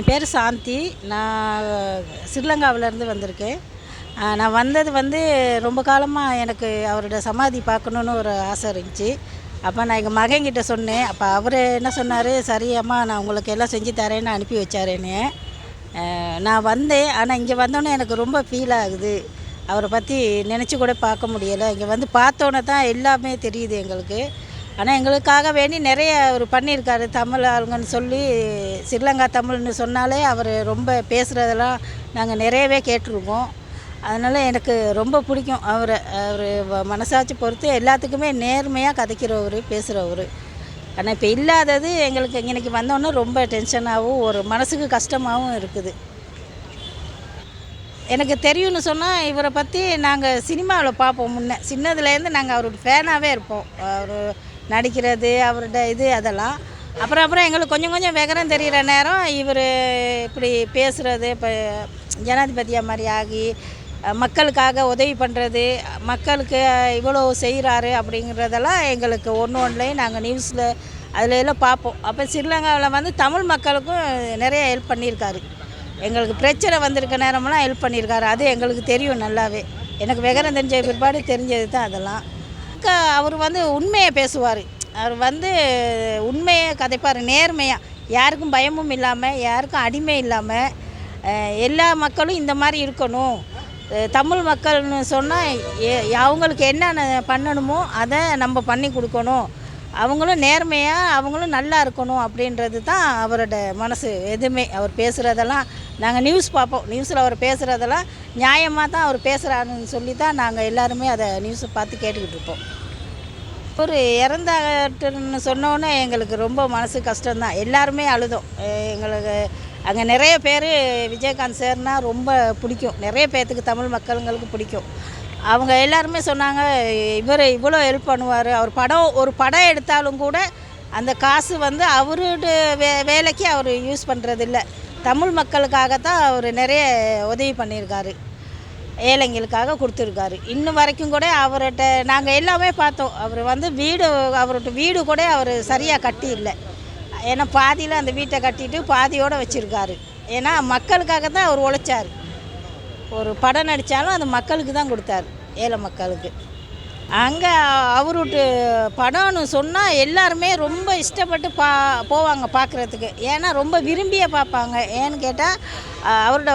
என் பேர் சாந்தி. நான் ஸ்ரீலங்காவிலேருந்து வந்திருக்கேன். நான் வந்தது வந்து ரொம்ப காலமாக எனக்கு அவரோட சமாதி பார்க்கணுன்னு ஒரு ஆசை இருந்துச்சு. அப்போ நான் எங்கள் மகன்கிட்ட சொன்னேன். அப்போ அவர் என்ன சொன்னார்? சரியாம்மா நான் உங்களுக்கு எல்லாம் செஞ்சு தரேன்னு அனுப்பி வச்சார் என்னைய நான் வந்தேன். ஆனால் இங்கே வந்தோன்னே எனக்கு ரொம்ப ஃபீல் ஆகுது. அவரை பற்றி நினச்சி கூட பார்க்க முடியலை. இங்கே வந்து பார்த்தோன்னே தான் எல்லாமே தெரியுது எங்களுக்கு. ஆனால் எங்களுக்காக வேண்டி நிறைய அவர் பண்ணியிருக்காரு. தமிழ் ஆளுங்கன்னு சொல்லி ஸ்ரீலங்கா தமிழ்னு சொன்னாலே அவர் ரொம்ப பேசுகிறதெல்லாம் நாங்கள் நிறையவே கேட்டிருக்கோம். அதனால் எனக்கு ரொம்ப பிடிக்கும் அவரை. அவர் மனசாட்சி பொறுத்து எல்லாத்துக்குமே நேர்மையாக கதைக்கிறவர் பேசுகிறவர் ஆனால் இப்போ இல்லாதது எங்களுக்கு இன்னைக்கு வந்தோன்னே ரொம்ப டென்ஷனாகவும் ஒரு மனசுக்கு கஷ்டமாகவும் இருக்குது. எனக்கு தெரியும்னு சொன்னால் இவரை பற்றி நாங்கள் சினிமாவில் பார்ப்போம் முன்ன. சின்னதுலேருந்து நாங்கள் அவரோட ஃபேனாகவே இருப்போம். அவர் நடிக்கிறது அவரோட இது அதெல்லாம். அப்புறம் அப்புறம் எங்களுக்கு கொஞ்சம் கொஞ்சம் விவரம் தெரிகிற நேரம் இவர் இப்படி பேசுகிறது இப்போ ஜனாதிபதியாக மாதிரி ஆகி மக்களுக்காக உதவி பண்ணுறது மக்களுக்கு இவ்வளோ செய்கிறாரு அப்படிங்கிறதெல்லாம் எங்களுக்கு ஒன்று ஒன்றுலையும் நாங்கள் நியூஸில் அதில் எல்லாம் பார்ப்போம். அப்போ ஸ்ரீலங்காவில் வந்து தமிழ் மக்களுக்கும் நிறைய ஹெல்ப் பண்ணியிருக்காரு. எங்களுக்கு பிரச்சனை வந்திருக்க நேரமெல்லாம் ஹெல்ப் பண்ணியிருக்காரு. அது எங்களுக்கு தெரியும் நல்லாவே. எனக்கு விவரம் தெரிஞ்ச பிற்பாடு தெரிஞ்சது தான் அதெல்லாம். அக்கா, அவர் வந்து உண்மையை பேசுவார். அவர் வந்து உண்மையை கதைப்பார் நேர்மையாக யாருக்கும் பயமும் இல்லாமல் யாருக்கும் அடிமை இல்லாமல் எல்லா மக்களும் இந்த மாதிரி இருக்கணும். தமிழ் மக்கள்னு சொன்னால் அவங்களுக்கு என்னென்ன பண்ணணுமோ அதை நம்ம பண்ணி கொடுக்கணும். அவங்களும் நேர்மையாக அவங்களும் நல்லா இருக்கணும் அப்படின்றது தான் அவரோட மனசு எதுவுமே. அவர் பேசுகிறதெல்லாம் நாங்கள் நியூஸ் பார்ப்போம். நியூஸில் அவர் பேசுகிறதெல்லாம் நியாயமாக தான் அவர் பேசுகிறாருன்னு சொல்லி தான் நாங்கள் எல்லாருமே அதை நியூஸை பார்த்து கேட்டுக்கிட்டு இருப்போம். ஒரு இறந்தாட்டுன்னு சொன்னோன்னே எங்களுக்கு ரொம்ப மனசு கஷ்டம்தான். எல்லாருமே அழுதோம். எங்களுக்கு அங்கே நிறைய பேர் விஜயகாந்த் சார்னா ரொம்ப பிடிக்கும். நிறைய பேர்த்துக்கு தமிழ் மக்களுங்களுக்கு பிடிக்கும். அவங்க எல்லாருமே சொன்னாங்க இவர் இவ்வளோ ஹெல்ப் பண்ணுவார். அவர் படம் ஒரு படம் எடுத்தாலும் கூட அந்த காசு வந்து அவரோட வே வேலைக்கு அவர் யூஸ் பண்ணுறதில்ல தமிழ் மக்களுக்காக தான் அவர் நிறைய உதவி பண்ணியிருக்காரு. ஏழைங்களுக்காக கொடுத்துருக்காரு. இன்னும் வரைக்கும் கூட அவர்கிட்ட நாங்கள் எல்லாமே பார்த்தோம். அவர் வந்து வீடு அவர்கிட்ட வீடு கூட அவர் சரியாக கட்டி இல்லை ஏன்னா பாதியில் அந்த வீட்டை கட்டிட்டு பாதியோடு வச்சுருக்காரு. ஏன்னா மக்களுக்காக தான் அவர் உழைச்சார். ஒரு படம் நடித்தாலும் அது மக்களுக்கு தான் கொடுத்தாரு ஏழை மக்களுக்கு. அங்கே அவருட்டு படம்னு சொன்னால் எல்லாருமே ரொம்ப இஷ்டப்பட்டு பா போவாங்க பார்க்குறதுக்கு ஏன்னா ரொம்ப விரும்பியே பார்ப்பாங்க. ஏன்னு கேட்டால் அவரோட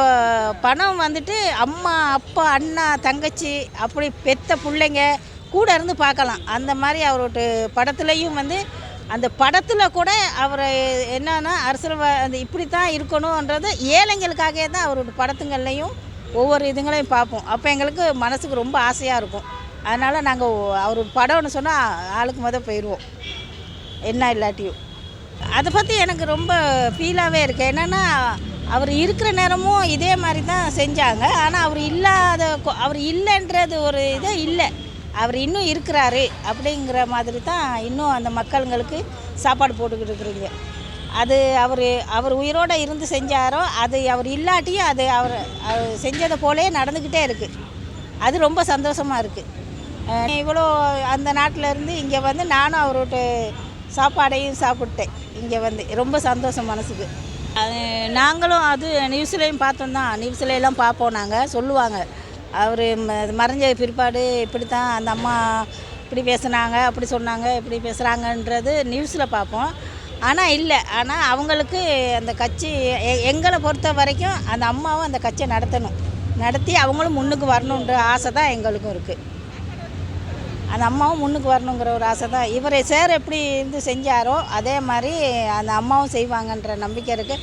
படம் வந்துட்டு அம்மா அப்பா அண்ணா தங்கச்சி அப்படி பெத்த பிள்ளைங்க கூட இருந்து பார்க்கலாம். அந்த மாதிரி அவரோட படத்துலையும் வந்து அந்த படத்தில் கூட அவரை என்னன்னா அரசியல் அந்த இப்படி தான் இருக்கணுன்றது ஏழைங்களுக்காகவே தான் அவரோட படத்துங்கள்லையும் ஒவ்வொரு இதுங்களையும் பார்ப்போம். அப்போ எங்களுக்கு மனசுக்கு ரொம்ப ஆசையாக இருக்கும். அதனால் நாங்கள் அவர் படம்னு சொன்னால் ஆளுக்கு மொதல் போயிடுவோம் என்ன இல்லாட்டியும். அதை பற்றி எனக்கு ரொம்ப ஃபீலாகவே இருக்குது என்னென்னா அவர் இருக்கிற நேரமும் இதே மாதிரி தான் செஞ்சாங்க. ஆனால் அவர் இல்லாத அவர் இல்லைன்றது ஒரு இதே இல்லை. அவர் இன்னும் இருக்கிறாரு அப்படிங்கிற மாதிரி தான் இன்னும் அந்த மக்களுங்களுக்கு சாப்பாடு போட்டுக்கிட்டு இருக்கிறீங்க. அது அவர் அவர் உயிரோடு இருந்து செஞ்சாரோ அது அவர் இல்லாட்டியும் அது அவர் அவர் செஞ்சதை போலே நடந்துக்கிட்டே இருக்குது அது ரொம்ப சந்தோஷமாக இருக்குது இவ்வளோ அந்த நாட்டில் இருந்து இங்கே வந்து நானும் அவரோட சாப்பாடையும் சாப்பிட்டேன். இங்கே வந்து ரொம்ப சந்தோஷம் மனசுக்கு. நாங்களும் அது நியூஸ்லேயும் பார்த்தோம் தான் நியூஸ்லையெல்லாம் பார்ப்போம் நாங்கள் சொல்லுவாங்க. அவர் மறைஞ்ச பிற்பாடு இப்படி தான் அந்த அம்மா இப்படி பேசுனாங்க அப்படி சொன்னாங்க இப்படி பேசுகிறாங்கன்றது நியூஸில் பார்ப்போம். ஆனால் இல்லை. ஆனால் அவங்களுக்கு அந்த கட்சி எ- எங்களை பொறுத்த வரைக்கும் அந்த அம்மாவும் அந்த கட்சியை நடத்தணும். நடத்தி அவங்களும் முன்னுக்கு வரணுன்ற ஆசை தான் எங்களுக்கும் இருக்குது அந்த அம்மாவும் முன்னுக்கு வரணுங்கிற ஒரு ஆசை தான். இவரை சார் எப்படி இருந்து செஞ்சாரோ அதே மாதிரி அந்த அம்மாவும் செய்வாங்கன்ற நம்பிக்கை இருக்குது